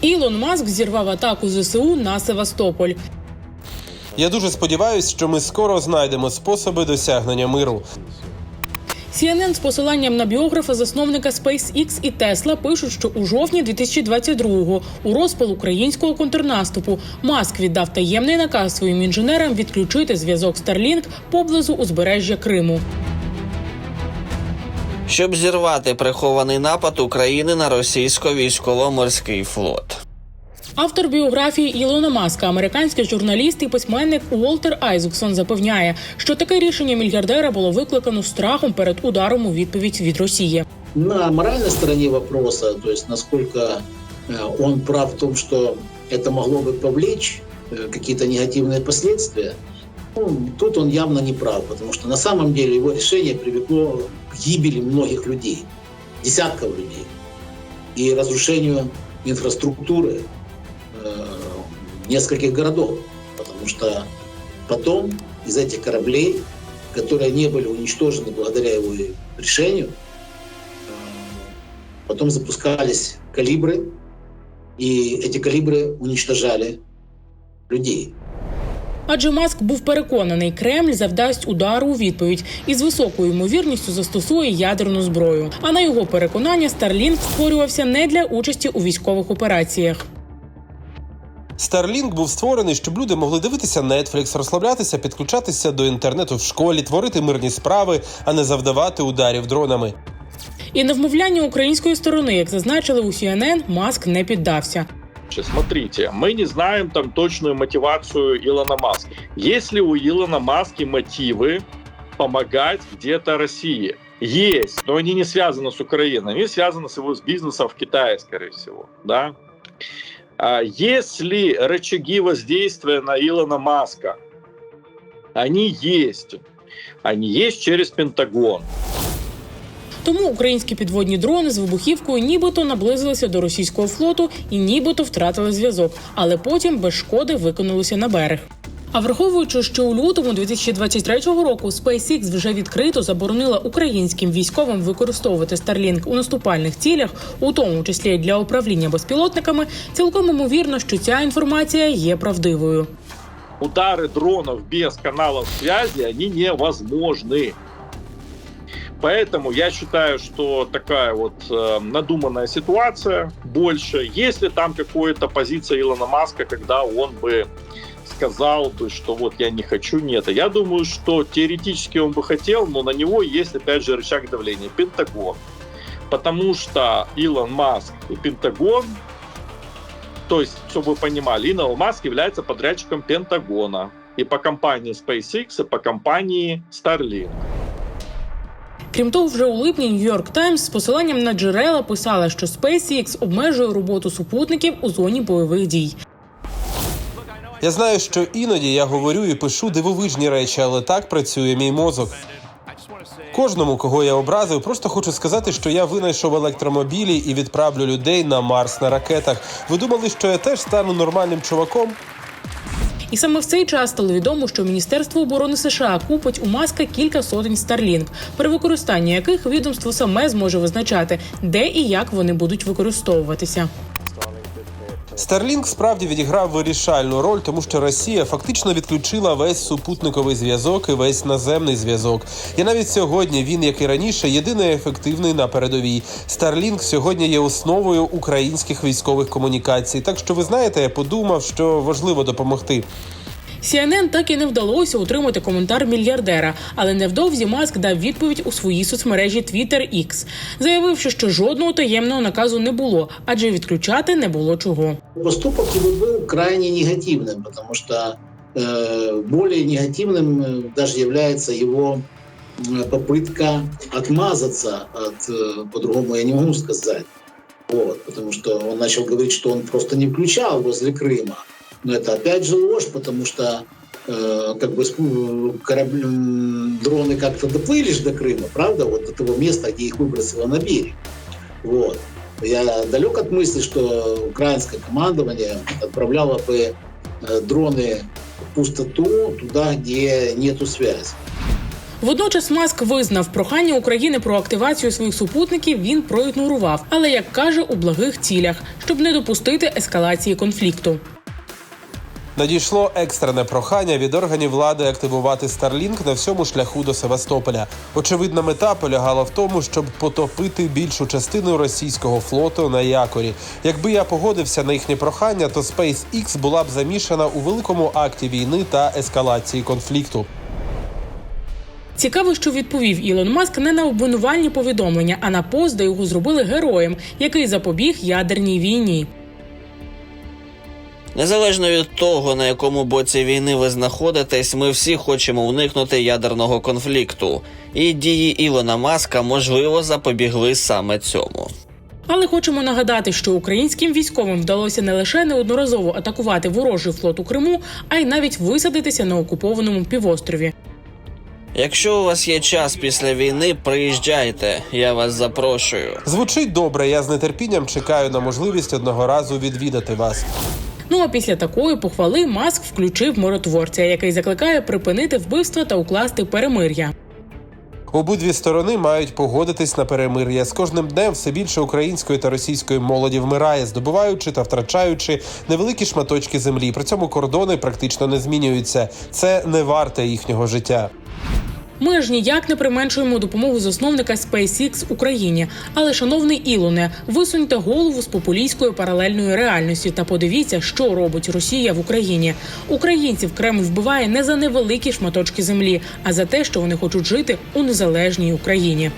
Ілон Маск зірвав атаку ЗСУ на Севастополь. Я дуже сподіваюся, що ми скоро знайдемо способи досягнення миру. CNN з посиланням на біографа засновника SpaceX і Tesla пишуть, що у жовтні 2022-го у розпал українського контрнаступу Маск віддав таємний наказ своїм інженерам відключити зв'язок Starlink поблизу узбережжя Криму щоб зірвати прихований напад України на російсько-військово-морський флот. Автор біографії Ілона Маска, американський журналіст і письменник Уолтер Айзексон запевняє, що таке рішення мільярдера було викликано страхом перед ударом у відповідь від Росії. На моральной стороне вопроса, то есть насколько э, он прав в том, что это могло бы повлечь э, какие-то негативные последствия, ну, тут он явно не прав, потому что на самом деле его решение привлекло к гибели многих людей, десятков людей, и разрушению инфраструктуры э, нескольких городов, потому что потом из этих кораблей, которые не были уничтожены благодаря его решению, Потом запускались калибры, и эти калибры уничтожали людей. Адже Маск був переконаний, Кремль завдасть удару у відповідь і з високою ймовірністю застосує ядерну зброю. А на його переконання Starlink створювався не для участі у військових операціях. Starlink був створений, щоб люди могли дивитися Netflix, розслаблятися, підключатися до інтернету в школі, творити мирні справи, а не завдавати ударів дронами. І на вмовляння української сторони, як зазначили у CNN, Маск не піддався. Смотрите, мы не знаем там точную мотивацию Илона Маска. Есть ли у Илона Маски мотивы помогать где-то России? Есть, но они не связаны с Украиной, они связаны с его бизнесом в Китае, скорее всего, да. А есть ли рычаги воздействия на Илона Маска? Они есть. Они есть через Пентагон. Тому українські підводні дрони з вибухівкою нібито наблизилися до російського флоту і нібито втратили зв'язок, але потім без шкоди викинулися на берег. А враховуючи, що у лютому 2023 року SpaceX вже відкрито заборонила українським військовим використовувати Starlink у наступальних цілях, у тому числі для управління безпілотниками, цілком ймовірно, що ця інформація є правдивою. удары дронов без каналов связи, они невозможны. Поэтому я считаю, что такая вот э, надуманная ситуация больше. Если там какая-то позиция Илона Маска, когда он бы сказал, то есть, что вот я не хочу, нет. Я думаю, что теоретически он бы хотел, но на него есть опять же рычаг давления – Пентагон. Потому что Илон Маск и Пентагон то есть, чтобы вы понимали, Илон Маск является подрядчиком Пентагона и по компании SpaceX, и по компании Starlink. Крім того, вже у липні Нью-Йорк Таймс з посиланням на джерела писала, що SpaceX обмежує роботу супутників у зоні бойових дій. Я знаю, що іноді я говорю і пишу дивовижні речі, але так працює мій мозок. Кожному, кого я образив, просто хочу сказати, що я винайшов електромобілі і відправлю людей на Марс на ракетах. Ви думали, що я теж стану нормальним чуваком? І саме в цей час стало відомо, що Міністерство оборони США купить у маска кілька сотень Starlink, при використанні яких відомство саме зможе визначати, де і як вони будуть використовуватися. Starlink справді відіграв вирішальну роль, тому що Росія фактично відключила весь супутниковий зв'язок і весь наземний зв'язок. І навіть сьогодні він, як і раніше, єдиний ефективний на передовій. Starlink сьогодні є основою українських військових комунікацій. Так що ви знаєте, я подумав, що важливо допомогти. CNN так і не вдалося утримати коментар мільярдера, але невдовзі Маск дав відповідь у своїй соцмережі Twitter X, заявивши, що жодного таємного наказу не було, адже відключати не було чого. Поступок его был крайне негативным, потому что э, более негативным э, даже является его э, попытка отмазаться от, э, по-другому я не могу сказать, вот, потому что он начал говорить, что он просто не включал возле Крыма. Но это опять же ложь, потому что э, как бы спу- корабли, м, дроны как-то доплыли ж до Крыма, правда, вот до того места, где их выбросило на берег. Вот. Я далек от мысли, что украинское командование отправляло бы э, дроны в пустоту, туда, где нету связи. Водночас Маск визнав прохання України про активацію своїх супутників. Він проігнорував, але як каже, у благих цілях, щоб не допустити ескалації конфлікту. Надійшло екстрене прохання від органів влади активувати Starlink на всьому шляху до Севастополя. Очевидна мета полягала в тому, щоб потопити більшу частину російського флоту на якорі. Якби я погодився на їхнє прохання, то SpaceX була б замішана у великому акті війни та ескалації конфлікту. Цікаво, що відповів Ілон Маск не на обвинувальні повідомлення, а на пост, де його зробили героєм, який запобіг ядерній війні. Незалежно від того, на якому боці війни ви знаходитесь, ми всі хочемо уникнути ядерного конфлікту, і дії Ілона Маска можливо запобігли саме цьому. Але хочемо нагадати, що українським військовим вдалося не лише неодноразово атакувати ворожий флот у Криму, а й навіть висадитися на окупованому півострові. Якщо у вас є час після війни, приїжджайте, я вас запрошую. Звучить добре. Я з нетерпінням чекаю на можливість одного разу відвідати вас. Ну а після такої похвали Маск включив миротворця, який закликає припинити вбивства та укласти перемир'я. Обидві сторони мають погодитись на перемир'я. З кожним днем все більше української та російської молоді вмирає, здобуваючи та втрачаючи невеликі шматочки землі. При цьому кордони практично не змінюються. Це не варте їхнього життя. Ми ж ніяк не применшуємо допомогу засновника SpaceX Україні. Але, шановний Ілоне, висуньте голову з популістської паралельної реальності та подивіться, що робить Росія в Україні. Українців Кремль вбиває не за невеликі шматочки землі, а за те, що вони хочуть жити у незалежній Україні.